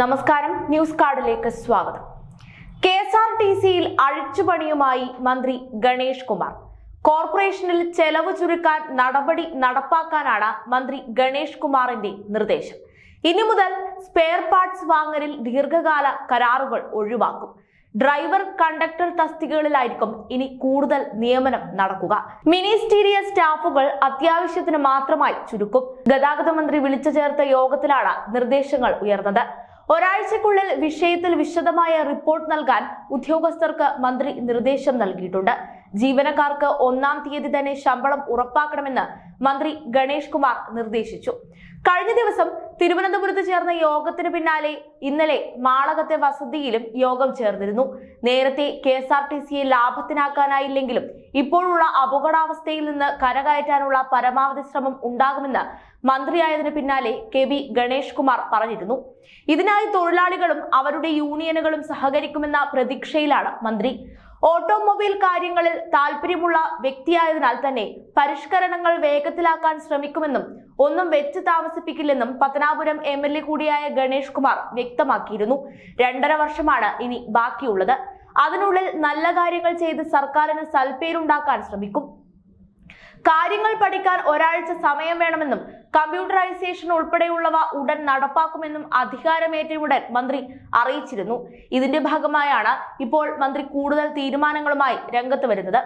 നമസ്കാരം. ന്യൂസ് കാർഡിലേക്ക് സ്വാഗതം. K S R T സിയിൽ അഴിച്ചുപണിയുമായി മന്ത്രി ഗണേഷ് കുമാർ. കോർപ്പറേഷനിൽ ചെലവ് ചുരുക്കാൻ നടപടി നടപ്പാക്കാനാണ് മന്ത്രി ഗണേഷ് കുമാറിന്റെ നിർദ്ദേശം. ഇനി മുതൽ സ്പെയർ പാർട്സ് വാങ്ങലിൽ ദീർഘകാല കരാറുകൾ ഒഴിവാക്കും. ഡ്രൈവർ കണ്ടക്ടർ തസ്തികകളിലായിരിക്കും ഇനി കൂടുതൽ നിയമനം നടക്കുക. മിനിസ്റ്റീരിയൽ സ്റ്റാഫുകൾ അത്യാവശ്യത്തിന് മാത്രമായി ചുരുക്കും. ഗതാഗത മന്ത്രി വിളിച്ചു ചേർത്ത യോഗത്തിലാണ് നിർദ്ദേശങ്ങൾ ഉയർന്നത്. ഒരാഴ്ചക്കുള്ളിൽ വിഷയത്തിൽ വിശദമായ റിപ്പോർട്ട് നൽകാൻ ഉദ്യോഗസ്ഥർക്ക് മന്ത്രി നിർദ്ദേശം നൽകിയിട്ടുണ്ട്. ജീവനക്കാർക്ക് ഒന്നാം തീയതി തന്നെ ശമ്പളം ഉറപ്പാക്കണമെന്ന് മന്ത്രി ഗണേഷ് കുമാർ നിർദ്ദേശിച്ചു. കഴിഞ്ഞ ദിവസം തിരുവനന്തപുരത്ത് ചേർന്ന യോഗത്തിന് പിന്നാലെ ഇന്നലെ മാളകത്തെ വസതിയിലും യോഗം ചേർന്നിരുന്നു. നേരത്തെ കെ എസ് ആർ ടി സിയെ ലാഭത്തിനാക്കാനായില്ലെങ്കിലും ഇപ്പോഴുള്ള അപകടാവസ്ഥയിൽ നിന്ന് കരകയറ്റാനുള്ള പരമാവധി ശ്രമം ഉണ്ടാകുമെന്ന് മന്ത്രിയായതിനു പിന്നാലെ കെ വി ഗണേഷ് കുമാർ പറഞ്ഞിരുന്നു. ഇതിനായി തൊഴിലാളികളും അവരുടെ യൂണിയനുകളും സഹകരിക്കുമെന്ന പ്രതീക്ഷയിലാണ് മന്ത്രി. ഓട്ടോമൊബൈൽ കാര്യങ്ങളിൽ താല്പര്യമുള്ള വ്യക്തിയായതിനാൽ തന്നെ പരിഷ്കരണങ്ങൾ വേഗത്തിലാക്കാൻ ശ്രമിക്കുമെന്നും ഒന്നും വെച്ച് താമസിപ്പിക്കില്ലെന്നും പത്തനാപുരം എം എൽ എ കൂടിയായ ഗണേഷ് കുമാർ വ്യക്തമാക്കിയിരുന്നു. രണ്ടര വർഷമാണ് ഇനി ബാക്കിയുള്ളത്. അതിനുള്ളിൽ നല്ല കാര്യങ്ങൾ ചെയ്ത് സർക്കാരിന് സൽപ്പേരുണ്ടാക്കാൻ ശ്രമിക്കും. കാര്യങ്ങൾ പഠിക്കാൻ ഒരാഴ്ച സമയം വേണമെന്നും കമ്പ്യൂട്ടറൈസേഷൻ ഉൾപ്പെടെയുള്ളവ ഉടൻ നടപ്പാക്കുമെന്നും അധികാരമേറ്റ ഉടൻ മന്ത്രി അറിയിച്ചിരുന്നു. ഇതിന്റെ ഭാഗമായാണ് ഇപ്പോൾ മന്ത്രി കൂടുതൽ തീരുമാനങ്ങളുമായി രംഗത്ത് വരുന്നത്.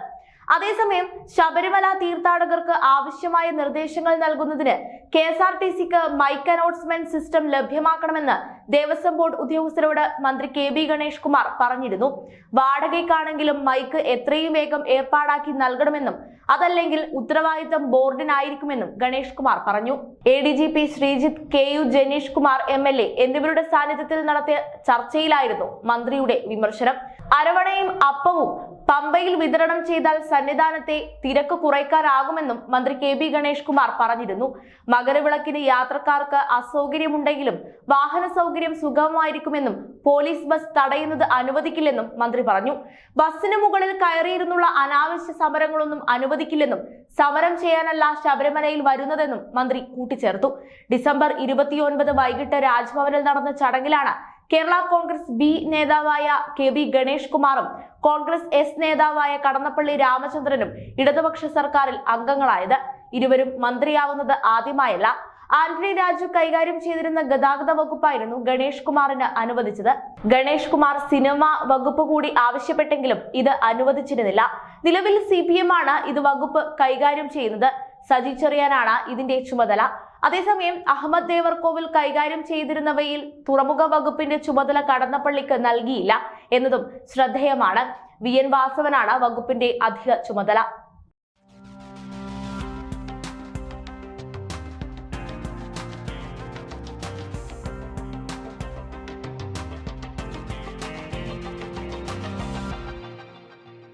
അതേസമയം ശബരിമല തീർത്ഥാടകർക്ക് ആവശ്യമായ നിർദ്ദേശങ്ങൾ നൽകുന്നതിന് കെ എസ് ആർ ടി സിക്ക് മൈക്ക് അനൗൺസ്മെന്റ് സിസ്റ്റം ലഭ്യമാക്കണമെന്ന് ദേവസ്വം ബോർഡ് ഉദ്യോഗസ്ഥരോട് മന്ത്രി കെ ബി ഗണേഷ് കുമാർ പറഞ്ഞിരുന്നു. വാടകയ്ക്കാണെങ്കിലും മൈക്ക് എത്രയും വേഗം ഏർപ്പാടാക്കി നൽകണമെന്നും അതല്ലെങ്കിൽ ഉത്തരവാദിത്തം ബോർഡിനായിരിക്കുമെന്നും ഗണേഷ് കുമാർ പറഞ്ഞു. A D G P Sreejith K U Janish Kumar M L A എന്നിവരുടെ സാന്നിധ്യത്തിൽ നടത്തിയ ചർച്ചയിലായിരുന്നു മന്ത്രിയുടെ വിമർശനം. അരവണയും അപ്പവും പമ്പയിൽ വിതരണം ചെയ്താൽ സന്നിധാനത്തെ തിരക്ക് കുറയ്ക്കാനാകുമെന്നും മന്ത്രി കെ ബി ഗണേഷ് കുമാർ പറഞ്ഞിരുന്നു. മകരവിളക്കിന് യാത്രക്കാർക്ക് അസൗകര്യമുണ്ടെങ്കിലും വാഹന സൗകര്യം സുഗമമായിരിക്കുമെന്നും പോലീസ് ബസ് തടയുന്നത് അനുവദിക്കില്ലെന്നും മന്ത്രി പറഞ്ഞു. ബസ്സിന് മുകളിൽ കയറിയിരുന്നുള്ള അനാവശ്യ സമരങ്ങളൊന്നും അനുവദിക്കില്ലെന്നും സമരം ചെയ്യാനല്ല ശബരിമലയിൽ വരുന്നതെന്നും മന്ത്രി കൂട്ടിച്ചേർത്തു. ഡിസംബർ ഇരുപത്തിയൊൻപത് വൈകിട്ട് രാജ്ഭവനിൽ നടന്ന ചടങ്ങിലാണ് കേരള കോൺഗ്രസ് ബി നേതാവായ കെ ബി ഗണേഷ് കുമാറും കോൺഗ്രസ് എസ് നേതാവായ കടന്നപ്പള്ളി രാമചന്ദ്രനും ഇടതുപക്ഷ സർക്കാരിൽ അംഗങ്ങളായത് ഇരുവരും മന്ത്രിയാവുന്നത് ആദ്യമായല്ല. ആന്റണി രാജു കൈകാര്യം ചെയ്തിരുന്ന ഗതാഗത വകുപ്പായിരുന്നു ഗണേഷ് കുമാറിന് അനുവദിച്ചത്. ഗണേഷ് കുമാർ സിനിമ വകുപ്പ് കൂടി ആവശ്യപ്പെട്ടെങ്കിലും ഇത് അനുവദിച്ചിരുന്നില്ല. നിലവിൽ സി ആണ് ഇത് വകുപ്പ് കൈകാര്യം ചെയ്യുന്നത്. സജി ചെറിയാനാണ് ഇതിന്റെ ചുമതല. അതേസമയം അഹമ്മദ് ദേവർകോവിൽ കൈകാര്യം ചെയ്തിരുന്നവയിൽ തുറമുഖ വകുപ്പിന്റെ ചുമതല കടന്നപ്പള്ളിക്ക് നൽകിയില്ല എന്നതും ശ്രദ്ധേയമാണ്. വി. എൻ. വാസവനാണ് വകുപ്പിന്റെ അധിക ചുമതല.